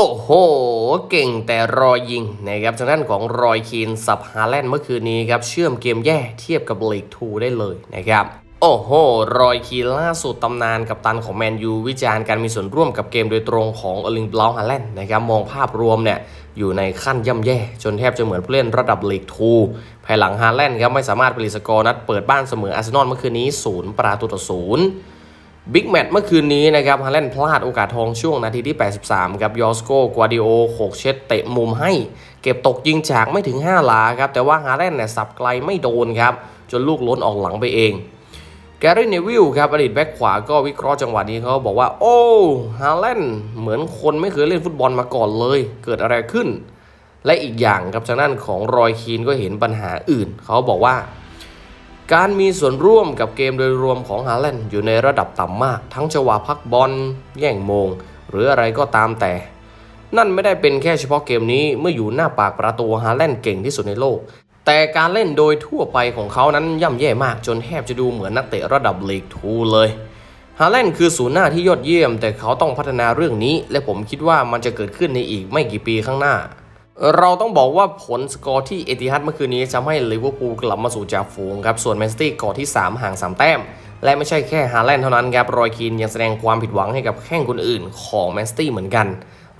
โอ้โห เก่งแต่รอยยิงนะครับทางด้านของรอยคีนสับฮาแลนด์เมื่อคืนนี้ครับ เชื่อมเกมแย่เทียบกับลีก2ได้เลยนะครับโอ้โห รอยคีนล่าสุดตำนานกับตันของแมนยูวิจารณ์การมีส่วนร่วมกับเกมโดยตรงของอลิงบลาฮาแลนด์นะครับมองภาพรวมเนี่ยอยู่ในขั้นย่ำแย่ จนแทบจะเหมือนผู้เล่นระดับลีก2ภายหลังฮาแลนด์ครับไม่สามารถผลิตสกอร์นัดเปิดบ้านเสมออาร์เซนอลเมื่อคืนนี้ 0 ประตูต่อศูนย์ บิ๊กแมตช์เมื่อคืนนี้นะครับฮาแลนด์พลาดโอกาสทองช่วงนาทีที่ 83 ครับยอสโกกัวดิโอโขกเช็ดเตะมุมให้ เก็บตกยิงจากไม่ถึง 5 หลาครับ แต่ว่าฮาแลนด์เนี่ยสับไกลไม่โดนครับ จนลูกล้นออกหลังไปเอง แกรี่เนวิลครับ อดีตแบ็คขวาก็วิเคราะห์จังหวะนี้เขาบอกว่า โอ้ฮาแลนด์เหมือนคนไม่เคยเล่นฟุตบอลมาก่อนเลย เกิดอะไรขึ้น และอีกอย่างครับทางด้านของรอยคีนก็เห็นปัญหาอื่นเขาบอกว่า การมีส่วนร่วมกับเกมโดยรวมของฮาแลนด์อยู่ในระดับต่ำมาก ทั้งจังหวะพักบอล แย่งโมง หรืออะไรก็ตามแต่ นั่นไม่ได้เป็นแค่เฉพาะเกมนี้เมื่ออยู่หน้าปากประตูฮาแลนด์เก่งที่สุดในโลก แต่การเล่นโดยทั่วไปของเขานั้นย่ำแย่มากจนแทบจะดูเหมือนนักเตะระดับลีกทูเลยฮาแลนด์คือศูนย์หน้าที่ยอดเยี่ยม แต่เขาต้องพัฒนาเรื่องนี้ และผมคิดว่ามันจะเกิดขึ้นในอีกไม่กี่ปีข้างหน้า เราต้องบอกว่าผลสกอร์ที่เอติฮัดเมื่อคืนนี้ทำให้ลิเวอร์พูลกลับมาสู่จ่าฝูงครับ ส่วนแมนซิตี้กาะที่ 3 ห่าง 3 แต้ม และไม่ใช่แค่ฮาแลนด์เท่านั้นครับ รอยคีนยังแสดงความผิดหวังให้กับแข้งคนอื่นของแมนซิตี้เหมือนกัน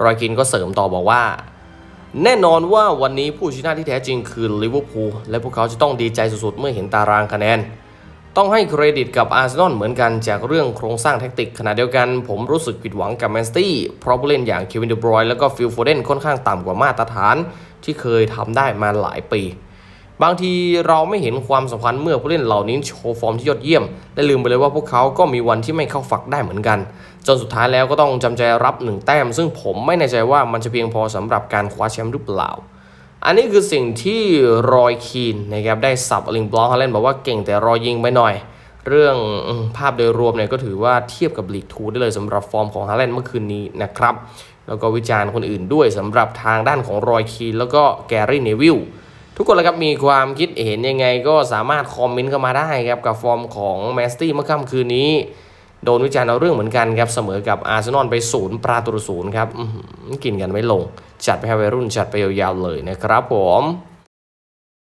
รอยคีนก็เสริมต่อบอกว่า แน่นอนว่าวันนี้ผู้ชนะที่แท้จริงคือลิเวอร์พูลและพวกเขาจะต้องดีใจสุดๆเมื่อเห็นตารางคะแนน ต้องให้เครดิตกับอาร์เซนอลเหมือนกันจากเรื่องโครงสร้างแท็กติกขณะเดียวกันผมรู้สึกผิดหวังกับแมนซิตี้เพราะผู้เล่นอย่างเควินเดบรอยแล้วก็ฟิลโฟเดนค่อนข้างต่ำกว่ามาตรฐาน ที่เคยทำได้มาหลายปี บางทีเราไม่เห็นความสำคัญเมื่อผู้เล่นเหล่านี้โชว์ฟอร์มที่ยอดเยี่ยม และลืมไปเลยว่าพวกเขาก็มีวันที่ไม่เข้าฝักได้เหมือนกัน จนสุดท้ายแล้วก็ต้องจำใจรับหนึ่งแต้ม ซึ่งผมไม่แน่ใจว่ามันจะเพียงพอสำหรับการคว้าแชมป์หรือเปล่า อันนี้คือสิ่งที่รอยคีนนะครับได้สับอลิงบล็อกฮาเลนบอกว่าเก่งแต่รอยยิงไปหน่อย เรื่องภาพโดยรวมเนี่ยก็ถือว่าเทียบกับลีกทูได้เลยสำหรับฟอร์มของฮาแลนเมื่อคืนนี้นะครับ แล้วก็วิจารณ์คนอื่นด้วยสำหรับทางด้านของรอยคีนแล้วก็แกรี่เนวิลทุกคนละครับมีความคิดเห็นยังไงก็สามารถคอมเมนต์เข้ามาได้ครับกับฟอร์มของแมสตี้เมื่อค่ำคืนนี้โดนวิจารณ์เอาเรื่องเหมือนกันครับเสมอกับอาร์เซนอลไปศูนย์ประตูศูนย์ครับกินกันไม่ลง จัดไปให้วัยรุ่นจัดไปยาวๆเลยนะครับผม